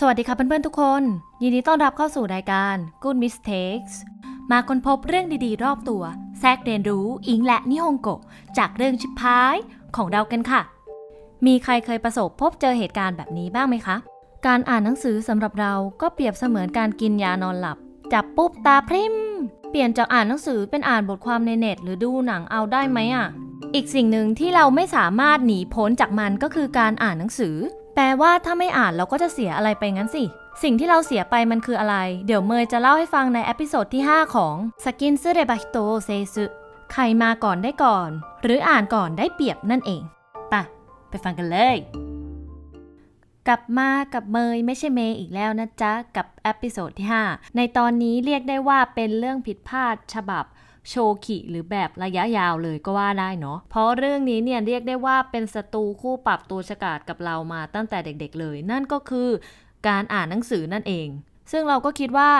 สวัสดีค่ะเพื่อนๆทุกคน ยินดีต้อนรับเข้าสู่รายการ Good Mistakes มาค้นพบเรื่องดีๆ รอบตัว แทรกเรียนรู้อิงและนิฮงโกะจากเรื่องชิปพายของเรากันค่ะ มีใครเคยประสบพบเจอเหตุการณ์แบบนี้บ้างไหมคะ การอ่านหนังสือสำหรับเราก็เปรียบเสมือนการกินยานอนหลับ จับปุ๊บตาพริม เปลี่ยนจากอ่านหนังสือเป็นอ่านบทความในเน็ต หรือดูหนังเอาได้ไหมอะอีกสิ่งหนึ่งที่เราไม่สามารถหนีพ้นจากมันก็คือการอ่านหนังสือ แปลว่าถ้าไม่อ่านเราก็จะเสียอะไรไปงั้นสิ สิ่งที่เราเสียไปมันคืออะไร เดี๋ยวเมยจะเล่าให้ฟังในเอพิโซดที่ 5 ของสกินซึเรบาฮิโตเซซึใครมาก่อนได้ก่อน หรืออ่านก่อนได้เปรียบนั่นเองปะไปฟังกันเลย กลับมากับเมยไม่ใช่เมย์อีกแล้วนะจ๊ะ กับเอพิโซดที่ 5 ในตอนนี้เรียกได้ว่าเป็นเรื่องผิดพลาดฉบับ โชคิหรือแบบระยะยาวเลยก็ว่าได้เนาะเพราะเรื่องนี้เนี่ยเรียกได้ว่าเป็นศัตรูคู่ปรับตัวฉกาดกับเรามาตั้งแต่เด็กๆเลย นั่นก็คือการอ่านหนังสือนั่นเอง ซึ่งเราก็คิดว่า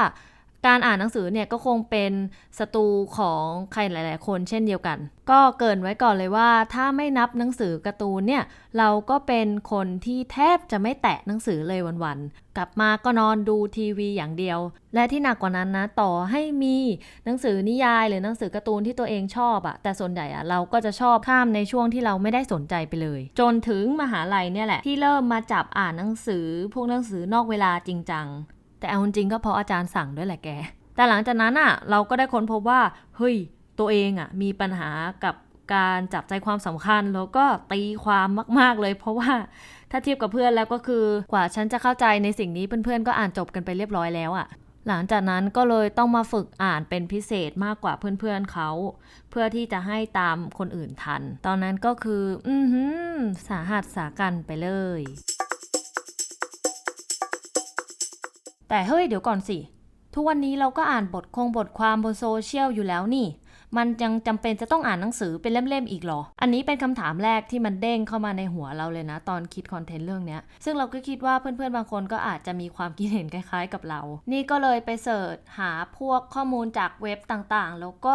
การอ่านหนังสือเนี่ยก็คงเป็นศัตรูของใครหลาย ๆ คนเช่นเดียวกัน ก็เกรินไว้ก่อนเลยว่าถ้าไม่นับหนังสือการ์ตูนเนี่ยเราก็เป็นคนที่แทบจะไม่แตะหนังสือเลยวันๆ กลับมาก็นอนดูทีวีอย่างเดียว และที่หนักกว่านั้นนะ ต่อให้มีหนังสือนิยายหรือหนังสือการ์ตูนที่ตัวเองชอบอะแต่ส่วนใหญ่อะเราก็จะชอบข้ามในช่วงที่เราไม่ได้สนใจไปเลย จนถึงมหาลัยเนี่ยแหละที่เริ่มมาจับอ่านหนังสือ พวกหนังสือนอกเวลาจริงจัง แต่เอาจริงก็เพราะอาจารย์สั่งด้วยแหละแก แต่หลังจากนั้นอะเราก็ได้ค้นพบว่าเฮ้ยตัวเองอะมีปัญหากับการจับใจความสำคัญแล้วก็ตีความมาก ๆ เลย เพราะว่าถ้าเทียบกับเพื่อนแล้วก็คือกว่าฉันจะเข้าใจในสิ่งนี้เพื่อนๆก็อ่านจบกันไปเรียบร้อยแล้วอะ หลังจากนั้นก็เลยต้องมาฝึกอ่านเป็นพิเศษมากกว่าเพื่อนๆเขา เพื่อที่จะให้ตามคนอื่นทัน ตอนนั้นก็คือ อือหือสาหัสสากันไปเลย แต่เฮ้ยเดี๋ยวก่อนสิ ทุกวันนี้เราก็อ่านบทคงบทความบนโซเชียลอยู่แล้วนี่ มันยังจำเป็นจะต้องอ่านหนังสือเป็นเล่มๆอีกหรอ อันนี้เป็นคำถามแรกที่มันเด้งเข้ามาในหัวเราเลยนะ ตอนคิดคอนเทนต์เรื่องเนี้ย ซึ่งเราก็คิดว่าเพื่อนๆบางคนก็อาจจะมีความคิดเห็นคล้ายๆกับเรา นี่ก็เลยไปเสิร์ชหาพวกข้อมูลจากเว็บต่างๆ แล้วก็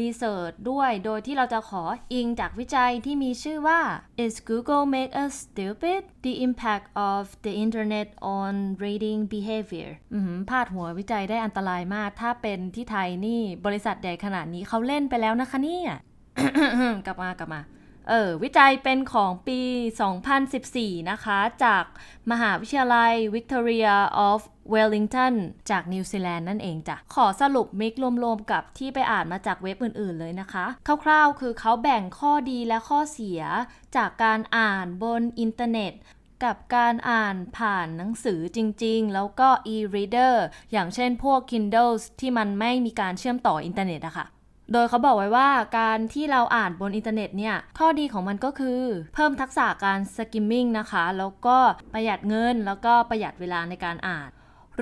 รีเสิร์ชด้วย โดยที่เราจะขออิงจากวิจัยที่มีชื่อว่า Is Google make us stupid? The impact of the internet on reading behavior อืมพาดหัววิจัยได้อันตรายมาก ถ้าเป็นที่ไทยนี่บริษัทใหญ่ขนาดนี้เขาเล่นไปแล้วนะคะเนี่ยกลับมากลับมาเออวิจัยเป็นของปี 2014 นะคะ จากมหาวิทยาลัย Victoria of Wellington จากนิวซีแลนด์นั่นเองจ้ะ ขอสรุปมิกรวมๆกับที่ไปอ่านมาจากเว็บอื่นๆเลยนะคะ คร่าวๆคือเขาแบ่งข้อดีและข้อเสียจากการอ่านบนอินเทอร์เน็ตกับการอ่านผ่านหนังสือจริง ๆ แล้วก็ e-reader อย่างเช่นพวก Kindles ที่มันไม่มีการเชื่อมต่ออินเทอร์เน็ตอะค่ะ โดยเขาบอกไว้ว่าการที่เราอ่านบนอินเทอร์เน็ตเนี่ย ข้อดีของมันก็คือ เพิ่มทักษะการสกิมมิ่งนะคะ แล้วก็ประหยัดเงิน แล้วก็ประหยัดเวลาในการอ่าน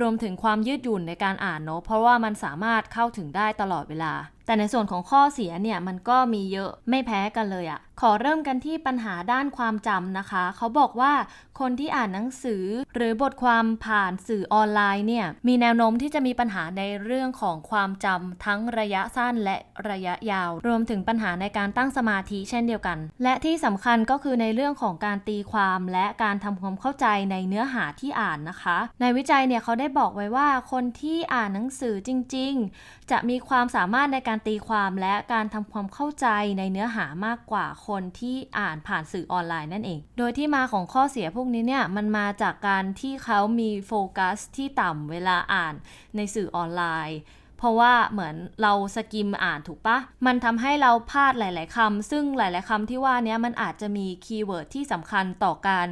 รวมถึงความยืดหยุ่นในการอ่านเนอะเพราะว่ามันสามารถเข้าถึงได้ตลอดเวลา แต่ในส่วนของข้อเสียเนี่ยมันก็มีเยอะไม่แพ้กันเลยอะขอเริ่มกันที่ปัญหาด้านความจำนะคะ เขาบอกว่าคนที่อ่านหนังสือ หรือบทความผ่านสื่อออนไลน์เนี่ยมีแนวโน้มที่จะมีปัญหาในเรื่องของความจำทั้งระยะสั้นและระยะยาว รวมถึงปัญหาในการตั้งสมาธิเช่นเดียวกัน และที่สำคัญก็คือในเรื่องของการตีความและการทำความเข้าใจในเนื้อหาที่อ่านนะคะ ในวิจัยเนี่ยเขาได้บอกไว้ว่าคนที่อ่านหนังสือจริง ๆ จะมีความสามารถในการตีความและการทำความเข้าใจในเนื้อหามากกว่าคนที่อ่านผ่านสื่อออนไลน์นั่นเอง โดยที่มาของข้อเสียพวกนี้เนี่ยมันมาจากการที่เขามีโฟกัสที่ต่ำเวลาอ่านในสื่อออนไลน์เพราะว่าเหมือนเราสกิมอ่านถูกปะ มันทำให้เราพลาดหลาย ๆคำซึ่งหลาย ๆคำที่ว่านี้มันอาจจะมีคีย์เวิร์ดที่สำคัญต่อการ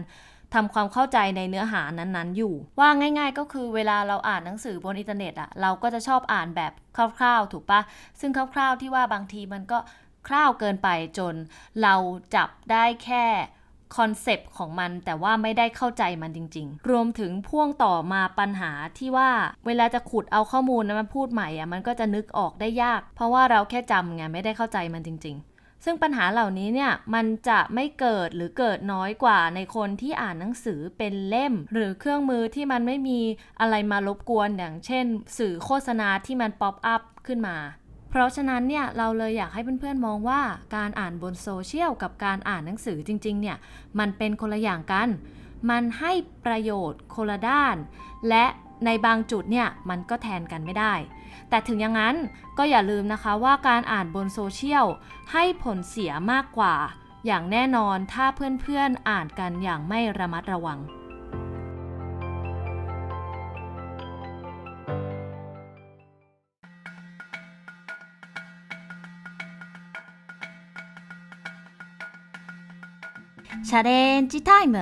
ทำความเข้าใจในเนื้อหานั้นๆ อยู่ ว่าง่าย ๆ ก็คือเวลาเราอ่านหนังสือบนอินเทอร์เน็ตอะเราก็จะชอบอ่านแบบคร่าวๆ ถูกปะซึ่งคร่าวๆ ที่ว่าบางทีมันก็คร่าวเกินไปจนเราจับได้แค่คอนเซปต์ของมันแต่ว่าไม่ได้เข้าใจมันจริง ๆ รวมถึงพ่วงต่อมาปัญหาที่ว่าเวลาจะขุดเอาข้อมูลนั้นมาพูดใหม่อะมันก็จะนึกออกได้ยาก เพราะว่าเราแค่จำไงไม่ได้เข้าใจมันจริง ๆ ซึ่งปัญหาเหล่านี้เนี่ยมันจะไม่เกิดหรือเกิดน้อยกว่าในคนที่อ่านหนังสือเป็นเล่ม หรือเครื่องมือที่มันไม่มีอะไรมารบกวนอย่างเช่น สื่อโฆษณาที่มันป๊อปอัพขึ้นมาเพราะฉะนั้นเนี่ยเราเลยอยากให้เพื่อนๆมองว่าการอ่านบนโซเชียลกับการอ่านหนังสือจริงๆเนี่ยมันเป็นคนละอย่างกัน มันให้ประโยชน์คนละด้าน และ ในบางจุดเนี่ยมันก็แทนกันไม่ได้ แต่ถึงอย่างนั้นก็อย่าลืมนะคะว่าการอ่านบนโซเชียลให้ผลเสียมากกว่า อย่างแน่นอนถ้าเพื่อนๆอ่านกันอย่างไม่ระมัดระวัง チャレンジタイム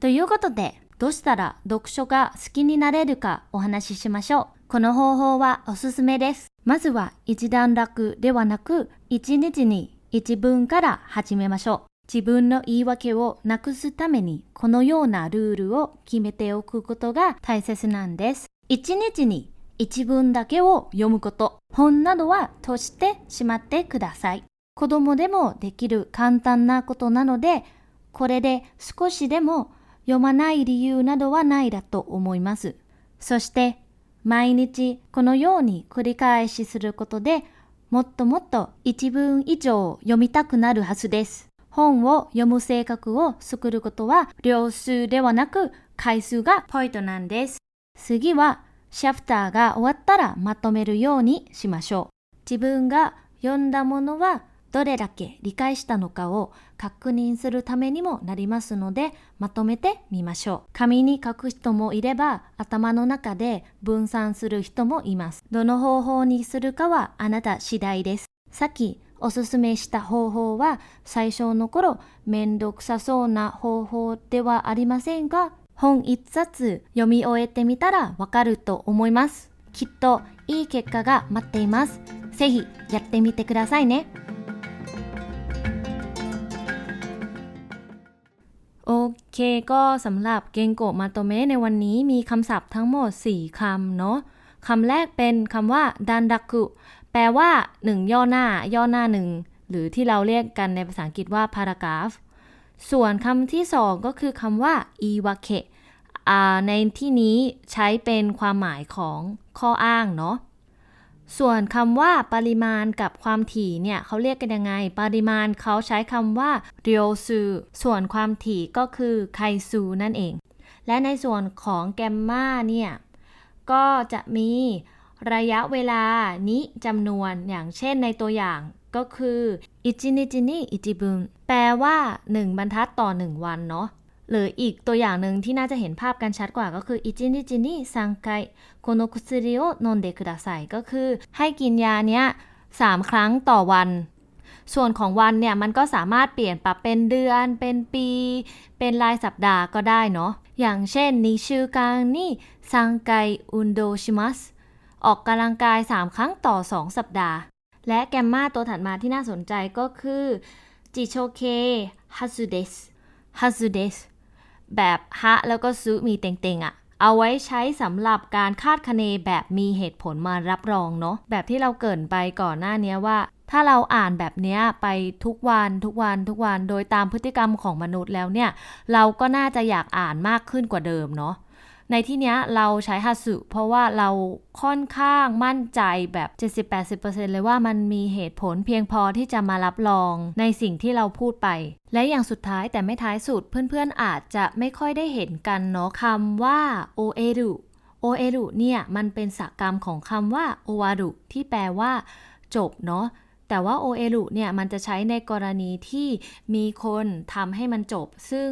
ということで、 どうしたら読書が好きになれるかお話ししましょう。この方法はおすすめです。まずは一段落ではなく、一日に一文から始めましょう。自分の言い訳をなくすために、このようなルールを決めておくことが大切なんです。一日に一文だけを読むこと。本などは閉じてしまってください。子供でもできる簡単なことなので、これで少しでも読まない理由などはないだと思います。そして、毎日このように繰り返しすることで、もっともっと一文以上読みたくなるはずです。本を読む性格を作ることは量数ではなく回数がポイントなんです。次は、シャプターが終わったらまとめるようにしましょう。自分が読んだものはどれだけ理解したのかを確認するためにもなりますので、まとめてみましょう。紙に書く人もいれば、頭の中で分散する人もいます。どの方法にするかはあなた次第です。さっきおすすめした方法は、最初の頃めんどくさそうな方法ではありませんが、本一冊読み終えてみたらわかると思います。きっといい結果が待っています。ぜひやってみてくださいね。 เคก็สำหรับเกงโกะมาโตเมะในวันนี้มีคำศัพท์ทั้งหมด 4คำเนาะคำแรกเป็นคำว่าดันดักคุแปลว่า 1 ย่อหน้า ย่อหน้าหนึ่งหรือที่เราเรียกกันในภาษาอังกฤษว่า paragraph ส่วนคำที่ 2 ก็คือคำว่าอีวาเคในที่นี้ใช้เป็นความหมายของข้ออ้างเนาะ ส่วนคำว่าปริมาณกับความถี่เนี่ยเขาเรียกกันยังไง ปริมาณเขาใช้คำว่าเรียวซูส่วนความถี่ก็คือไคซูนั่นเอง และในส่วนของแกมมาเนี่ยก็จะมีระยะเวลานี้จำนวนอย่างเช่นในตัวอย่างก็คืออิจินิจินิอิจิบุนแปลว่า 1 บรรทัดต่อ 1 วันเนาะ หรืออีกตัวอย่างหนึ่งที่น่าจะเห็นภาพกันชัดกว่าก็คืออิจินิจินิซังไกโคโนคุซิริโอนนเดคุดาไซก็คือให้กินยาเนี้ยสามครั้งต่อวัน ส่วนของวันเนี่ยมันก็สามารถเปลี่ยนปรับเป็นเดือน เป็นปี เป็นรายสัปดาห์ก็ได้เนาะอย่างเช่นนิชูกังนี่ซังไกอุนโดชิมัสออกกำลังกาย 3 ครั้งต่อ 2 สัปดาห์ และแกมมาตัวถัดมาที่น่าสนใจก็คือจิโชเคฮัสุเดสฮัสุเดส แบบฮะแล้วก็ซุมีเต็งๆอะ่ะเอาไว้ใช้สำหรับการคาดคะเนแบบมีเหตุผลมารับรองเนาะแบบที่เราเกินไปก่อนหน้านี้ว่า ถ้าเราอ่านแบบนี้ไปทุกวันทุกวันทุกวันโดยตามพฤติกรรมของมนุษย์แล้วเนี่ย เราก็น่าจะอยากอ่านมากขึ้นกว่าเดิมเนาะ ในที่เนี้ยเราใช้ฮัสึเพราะว่าเราค่อนข้างมั่นใจแบบ 70-80%เลยว่ามันมีเหตุผลเพียงพอที่จะมารับรองในสิ่งที่เราพูดไป และอย่างสุดท้ายแต่ไม่ท้ายสุดเพื่อนๆอาจจะไม่ค่อยได้เห็นกันเนาะคำว่าโอเอรุโอเอรุเนี่ยมันเป็นสกรรมของคำว่าโอวารุที่แปลว่า จบเนาะ แต่ว่าโอเอรุเนี่ยมันจะใช้ในกรณีที่มีคนทำให้มันจบ ซึ่ง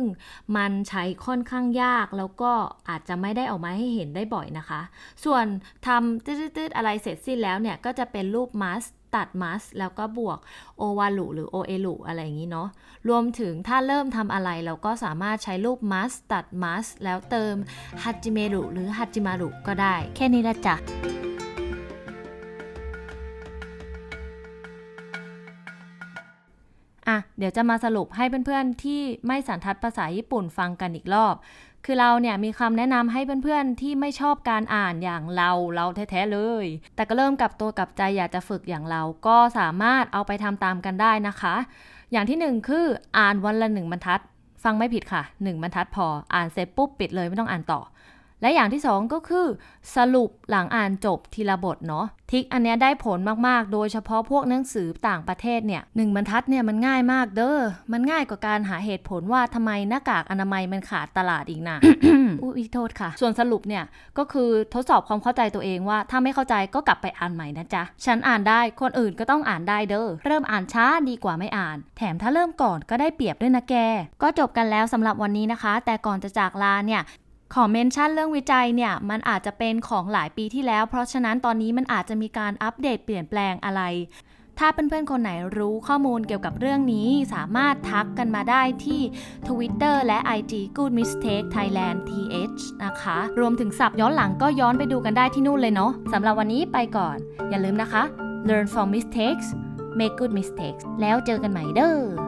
มันใช้ค่อนข้างยาก แล้วก็อาจจะไม่ได้ออกมาให้เห็นได้บ่อยนะคะ ส่วนทำตืดๆอะไรเสร็จสิ้นแล้วเนี่ย ก็จะเป็นรูปมัสตัดมัสแล้วก็บวกโอวารุหรือโอเอรุอะไรอย่างนี้เนาะรวมถึงถ้าเริ่มทำอะไรเราก็สามารถใช้รูปมัสตัดมัสแล้วเติมฮัจิเมรุหรือฮัจิมารุก็ได้ แค่นี้ละจ้ะ อะเดี๋ยวจะมาสรุปให้เพื่อนๆ ที่ไม่สันทัดภาษาญี่ปุ่นฟังกันอีกรอบ คือเราเนี่ยมีคำแนะนำให้เพื่อนๆ ที่ไม่ชอบการอ่านอย่างเราเราแท้ๆเลย แต่ก็เริ่มกับตัวกับใจอยากจะฝึกอย่างเราก็สามารถเอาไปทำตามกันได้นะคะ อย่างที่หนึ่งคืออ่านวันละหนึ่งบรรทัด ฟังไม่ผิดค่ะหนึ่งบรรทัดพออ่านเสร็จปุ๊บปิดเลยไม่ต้องอ่านต่อ และอย่างที่สองก็คือ สรุปหลังอ่านจบทีละบทเนาะทิกอันเนี้ยได้ผลมาก ๆ โดยเฉพาะพวกหนังสือต่างประเทศเนี่ยหนึ่งบรรทัดเนี่ยมันง่ายมากเด้อมันง่ายกว่าการหาเหตุผลว่าทำไมหน้ากากอนามัยมันขาดตลาดอีกนะอุ้ยโทษค่ะ ส่วนสรุปเนี่ยก็คือทดสอบความเข้าใจตัวเองว่า ถ้าไม่เข้าใจก็กลับไปอ่านใหม่นะจ๊ะฉันอ่านได้คนอื่นก็ต้องอ่านได้เด้อเริ่มอ่านช้าดีกว่าไม่อ่าน แถมถ้าเริ่มก่อนก็ได้เปรียบด้วยนะแก ก็จบกันแล้วสำหรับวันนี้นะคะ แต่ก่อนจะจากลาเนี่ย ขอเมนชั่นเรื่องวิจัยเนี่ย มันอาจจะเป็นของหลายปีที่แล้ว เพราะฉะนั้นตอนนี้มันอาจจะมีการอัปเดตเปลี่ยนแปลงอะไร ถ้าเพื่อนๆคนไหนรู้ข้อมูลเกี่ยวกับเรื่องนี้ สามารถทักกันมาได้ที่ Twitter และ IG Good Mistake Thailand th นะคะ รวมถึงสับย้อนหลังก็ย้อนไปดูกันได้ที่นู่นเลยเนาะสำหรับวันนี้ไปก่อน อย่าลืมนะคะ learn from mistakes make good mistakes แล้วเจอกันใหม่เด้อ